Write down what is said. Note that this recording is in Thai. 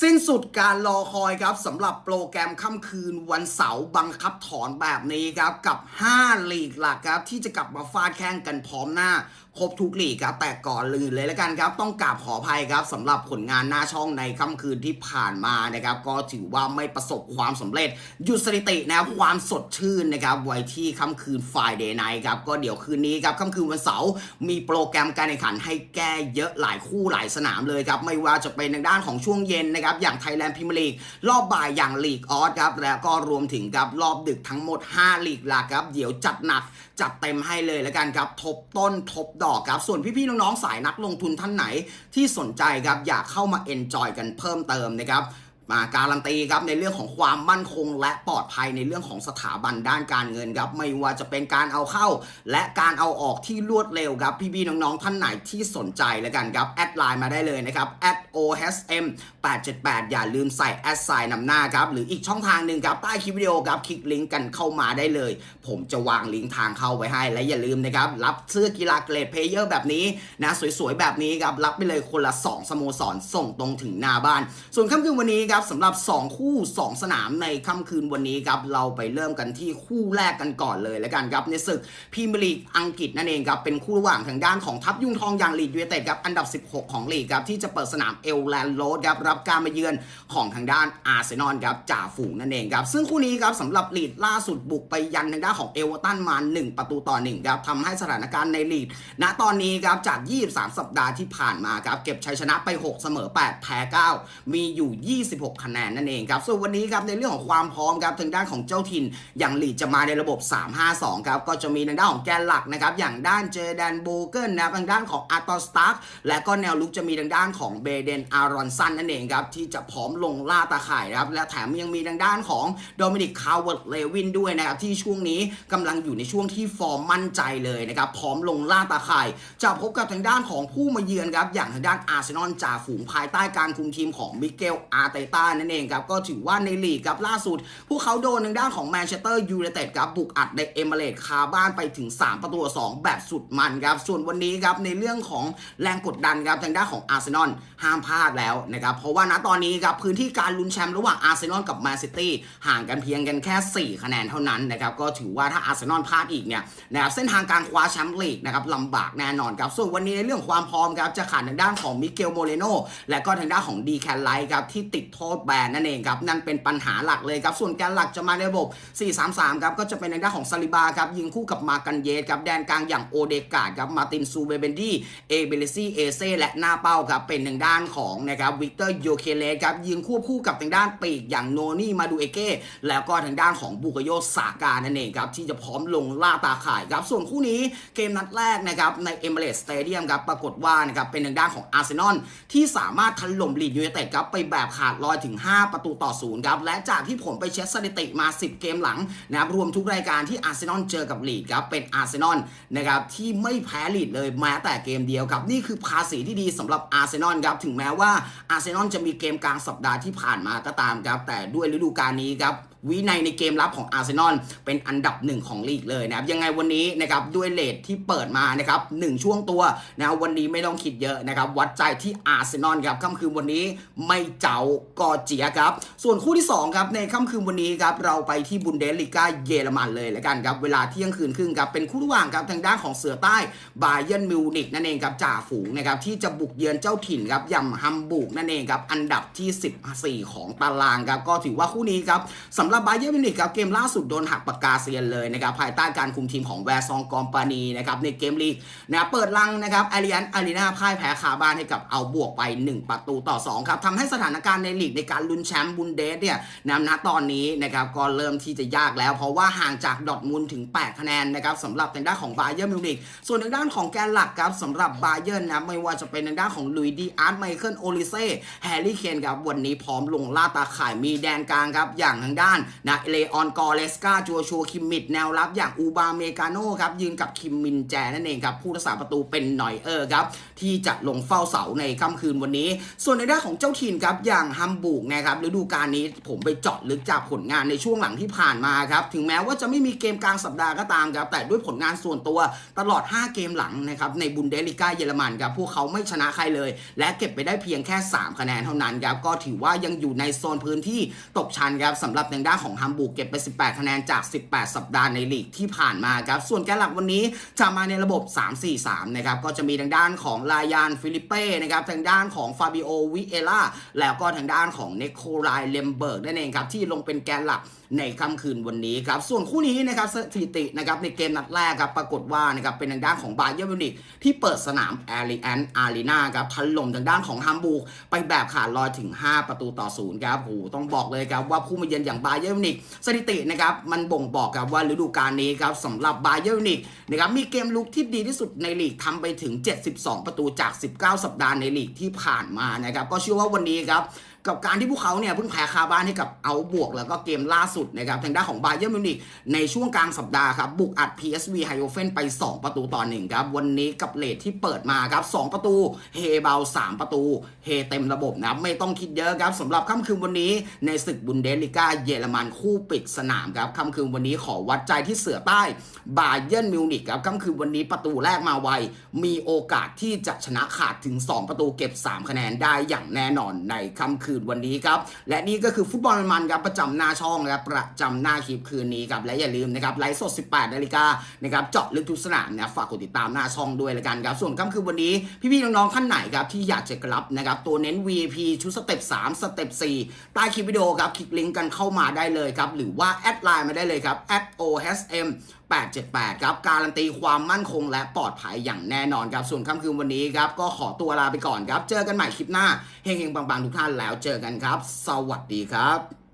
สิ้นสุดการรอคอยครับสำหรับโปรแกรมค่ำคืนวันเสาร์บังคับถอนแบบนี้ครับ กับ 5 ลีกหลักครับ ที่จะกลับมาฟาดแข่งกันพร้อมหน้า ครบทุกหลีกครับ แต่ก่อนลื่นเลยแล้วกันครับ ต้องกราบขออภัยครับสำหรับผลงานหน้าช่องในค่ำคืนที่ผ่านมานะครับ ก็ถือว่าไม่ประสบความสำเร็จหยุดสถิตินะครับความสดชื่นนะครับไว้ที่ค่ำคืน Friday Night ครับ ก็เดี๋ยวคืนนี้ครับค่ำคืนวันเสาร์มีโปรแกรมการแข่งขันให้แก้เยอะหลายคู่หลายสนามเลยครับ ไม่ว่าจะเป็นในด้านของช่วงเย็นนะครับ อย่าง Thailand Premier League รอบบ่ายอย่างลีกออสครับแล้วก็รวมถึงกับรอบดึกทั้งหมด 5 ลีกหลักครับ เดี๋ยวจัดหนัก จัดเต็มให้เลยแล้วกันครับทบต้นทบดอกครับ ส่วนพี่ๆน้องๆสายนักลงทุนท่านไหนที่สนใจครับอยากเข้ามาเอนจอยกันเพิ่มเติมนะครับ มาการันตีครับในเรื่องของความมั่นคง และปลอดภัยในเรื่องของสถาบันด้านการเงินครับไม่ว่าจะเป็นการเอาเข้า และการเอาออกที่รวดเร็วครับพี่ๆน้องๆท่านไหนที่สนใจแล้วกันครับแอดไลน์มาได้เลยนะครับ @ohsm 878อย่าลืมใส่แอดไซน์นำหน้าครับหรืออีกช่องทางหนึ่งครับใต้คลิปวิดีโอครับคลิกลิงก์กันเข้ามาได้เลย ผมจะวางลิงก์ทางเข้าไว้ให้ และอย่าลืมนะครับรับเสื้อกีฬาเกรดเพลเยอร์แบบนี้นะสวยๆแบบนี้ครับรับไปเลยคนละ 2 สโมสรส่งตรงถึงหน้าบ้าน ส่วนค่ำคืนวันนี้ครับสำหรับ 2 คู่ 2 สนามในค่ำคืนวันนี้ครับเราไปเริ่มกันที่คู่แรกกันก่อนเลยแล้วกันครับในศึกพรีเมียร์ลีกอังกฤษนั่นเองครับเป็นคู่ระหว่างทางด้านของทัพยุงทองอย่างลีดยูไนเต็ดครับอันดับ 16 ของลีกครับที่จะเปิดสนามเอลแลนด์โรดครับรับการมาเยือนของทางด้านอาร์เซนอลครับจ่าฝูงนั่นเองครับซึ่งคู่นี้ครับสำหรับลีดล่าสุดบุกไปยันทางด้านของเอเวอร์ตันมา 1 ประตูต่อ1ครับทำให้สถานการณ์ในลีดณตอนนี้ครับจาก 23 สัปดาห์ที่ผ่านมาครับเก็บชัยชนะไป 6 เสมอ 8 แพ้ 9 มีอยู่ 26คะแนนนั่นเองครับ ส่วนวันนี้ครับในเรื่องของความพร้อมครับทางด้านของเจ้าถิ่นอย่างหลีดจะมาในระบบ 3-5-2 ครับก็จะมีทางด้านของแกนหลักนะครับอย่างด้านเจแดนโบเกิลนะทางด้านของอาร์ตอสตาร์กและก็แนวลุกจะมีทางด้านของเบเดนอารอนสันนั่นเองครับที่จะพร้อมลงล่าตาข่ายนะครับและแถมยังมีทางด้านของโดมินิกคาร์เวิร์ดเลวินด้วยนะครับที่ช่วงนี้กำลังอยู่ในช่วงที่ฟอร์มมั่นใจเลยนะครับพร้อมลงล่าตาข่ายจะพบกับทางด้านของผู้มาเยือนครับอย่างทางด้านอาร์เซนอลจ่าฝูงภายใต้การคุมทีมของมิเกลอาร์เตต้านั่นเองครับก็ถือว่าในลีกครับล่าสุด พวกเขาโดนทางด้านของแมนเชสเตอร์ยูไนเต็ดครับบุกอัดในเอเมเรตคาบ้านไปถึง 3 ประตูต่อสองแบบสุดมันครับส่วนวันนี้ครับในเรื่องของแรงกดดันครับทางด้านของอาร์เซนอลห้ามพลาดแล้วนะครับเพราะว่าณตอนนี้ครับพื้นที่การลุ้นแชมป์ระหว่างอาร์เซนอลกับแมนซิตี้ห่างกันเพียงกันแค่ 4 คะแนนเท่านั้นนะครับก็ถือว่าถ้าอาร์เซนอลพลาดอีกเนี่ยนะครับเส้นทางการคว้าแชมป์ลีกนะครับลำบากแน่นอนครับส่วนวันนี้ในเรื่องความพร้อมครับจะขาดทางด้านของมิเกลโมเรโนและก็ทางด้านของดีแคนไลท์ครับที่ติดโทษแบนนั่นเองครับนั่นเป็นปัญหาหลักเลยครับส่วนแกนหลักจะมาในระบบ 4-3-3 ครับก็จะเป็นทางด้านของซาลิบาครับยิงคู่กับมากันเยสครับแดนกลางอย่างโอเดกาดครับมาตินซูเบเบนดี้เอเบเลซี่เอเซและหน้าเป้าครับเป็นทางด้านของนะครับวิกเตอร์โยเคเลสครับยิงควบคู่กับทางด้านปีกอย่างโนนี่มาดูเอเก้แล้วก็ทางด้านของบุกโยสากานั่นเองครับที่จะพร้อมลงล่าตาข่ายครับส่วนคู่นี้เกมนัดแรกนะครับในเอเมเรสสเตเดียมครับปรากฏว่านะครับเป็นทางด้านของอาร์เซนอลที่สามารถถล่มลีดยูไนเต็ดครับไปแบบขาดลอยถึง 5 ประตูต่อศูนย์ครับและจากที่ผมไปเช็คสถิติมา 10 เกมหลังนะครับรวมทุกรายการที่อาร์เซนอลเจอกับลีดครับเป็นอาร์เซนอลนะครับที่ไม่แพ้ลีดเลยแม้แต่เกมเดียวครับนี่คือภาษีที่ดีสำหรับอาร์เซนอลครับถึงแม้ว่าอาร์เซนอลจะมีเกมกลางสัปดาห์ที่ผ่านมาก็ตามครับแต่ด้วยฤดูกาลนี้ครับ วินัยในเกมรับของอาร์เซนอลเป็นอันดับหนึ่งของลีกเลยนะครับยังไงวันนี้นะครับด้วยเลทที่เปิดมานะครับหนึ่งช่วงตัวนะวันนี้ไม่ต้องคิดเยอะนะครับวัดใจที่อาร์เซนอลครับค่ำคืนวันนี้ไม่เจ้ากอเจียครับส่วนคู่ที่2ครับในค่ำคืนวันนี้ครับเราไปที่บุนเดสลิก้าเยอรมันเลยแล้วกันครับเวลาเที่ยงคืนครึ่งครับเป็นคู่ระหว่างครับทางด้านของเสือใต้บาเยนมิวนิกนั่นเองครับจ่าฝูงนะครับที่จะบุกเยือนเจ้าถิ่นครับยำฮัมบูกนั่นเองครับอันดับที่ 14 ของตารางครับก็ถือว่าคู่นี้ครับสำหรับบาเย r นมิวนิกครับเกมล่าสุดโดนหักปากกาเซียนเลยนะครับภายใต้การคุมทีมของแวร์ซองกอมปานีนะครับในเกมลีกนะเปิดลังนะครับอาริยันอารีนาพ่ายแพ้คาบ้านให้กับเอาบวกไป 1 ประตูต่อ2ครับทำให้สถานการณ์ในลีกในการลุ้นแชมป์บุนเดสเนี่ยนำนะตอนนี้นะครับก็เริ่มที่จะยากแล้ว เพราะว่าห่างจากดอทมุนถึง 8 คะแนนนะครับสำหรับทางด้านของบาเยอร์มิวนิกส่วนทางด้านของแกนหลักครับสำหรับบาเยอร์นะไม่ว่าจะเป็นทางด้านของลุยดีอาร์ตไมเคิลโอลิเซ่แฮร์รี่เคนครับวันนี้พร้อมลงล่าตาข่ายมีแดนกลางครับอย่างทางด้านานนะเลออนกอเลสกาจัวชัวคิมมิดแนวรับอย่างอูบาเมกาโนครับยืนกับคิมมินแจนั่นเองครับผู้รักษาประตูเป็นหน่อยเออร์ครับที่จะลงเฝ้าเสาในค่ำคืนวันนี้ ส่วนในด้านของเจ้าถิ่นครับอย่างฮัมบูร์กนะครับฤดูกาลนี้ผมไปเจาะลึกจากผลงานในช่วงหลังที่ผ่านมาครับถึงแม้ว่าจะไม่มีเกมกลางสัปดาห์ก็ตามครับแต่ด้วยผลงานส่วนตัวตลอด 5 เกมหลังนะครับในบุนเดลิก้าเยอรมันครับพวกเขาไม่ชนะใครเลย และเก็บไปได้เพียงแค่ 3 คะแนนเท่านั้นครับก็ถือว่ายังอยู่ในโซนพื้นที่ตกชั้นครับสำหรับทางด้านของฮัมบูร์กเก็บไป 18 คะแนนจาก 18 สัปดาห์ในลีกที่ผ่านมาครับ ส่วนแกนหลักวันนี้จะมาในระบบ 3-4-3 นะครับ ก็จะมีทางด้านของลายานฟิลิปเป้นะครับ ทางด้านของฟาบิโอวิเอล่า แล้วก็ทางด้านของเนโคลายเลมเบิร์กนั่นเองครับ ที่ลงเป็นแกนหลักในค่ำคืนวันนี้ครับ ส่วนคู่นี้นะครับสถิตินะครับในเกมนัดแรกครับปรากฏว่านะครับเป็นทางด้านของบาเยอร์มิวนิกที่เปิดสนามแอริแอนอารีนาครับทันลมทางด้านของฮัมบูร์กไปแบบขาดลอยถึง 5 ประตูต่อศูนย์ครับโอ้โหต้องบอกเลยครับว่าผู้มาเยือนอย่างบาเยอร์มินิกสถิตินะครับมันบ่งบอกครับว่าฤดูกาลนี้ครับสำหรับบาเยอร์มินิกนะครับมีเกมลุกที่ดีที่สุดในลีกทำไปถึง 72 ประตูจาก 19 สัปดาห์ในลีกที่ผ่านมานะครับก็เชื่อว่าวันนี้ครับ กับการที่พวกเขาเนี่ยเพิ่งแพ้คาบ้านให้กับเอาบวก แล้วก็เกมล่าสุดนะครับทางด้านของบาเยอร์มิวนิกในช่วงกลางสัปดาห์ครับบุกอัด PSV ไฮโอเฟนไป 2 ประตูต่อหนึ่งครับวันนี้กับเลทที่เปิดมาครับ2ประตูเฮเบา 3 ประตูเฮเต็มระบบนะครับไม่ต้องคิดเยอะครับสำหรับค่ำคืนวันนี้ในศึกบุนเดสลิก้าเยอรมันคู่ปิดสนามครับค่ำคืนวันนี้ขอวัดใจที่เสือใต้บาเยอร์มิวนิกครับค่ำคืนวันนี้ประตูแรกมาไวมีโอกาสที่จะชนะขาดถึง 2 ประตูเก็บ 3 คะแนนได้อย่างแน่นอนในค่ำคืนวันนี้ครับ และนี่ก็คือฟุตบอลมันครับประจำหน้าช่องและประจำหน้าคลิปคืนนี้ครับและอย่าลืมนะครับไลฟ์สด 18นาฬิกานะครับเจาะลึกทุกสนามนะฝากกดติดตามหน้าช่องด้วยละกันครับส่วนค่ำคืนวันนี้พี่ๆน้องๆท่านไหนครับที่อยากจะกลับนะครับตัวเน้น VIP ชุดสเต็ป3สเต็ป4ใต้คลิปวิดีโอครับคลิกลิงก์กันเข้ามาได้เลยครับหรือว่าแอดไลน์มาได้เลยครับ @osm 878 ครับ การันตีความมั่นคงและปลอดภัยอย่างแน่นอนครับ ส่วนค่ำคืนวันนี้ครับ ก็ขอตัวลาไปก่อนครับ เจอกันใหม่คลิปหน้า เฮงๆปังๆ ทุกท่านแล้วเจอกันครับ สวัสดีครับ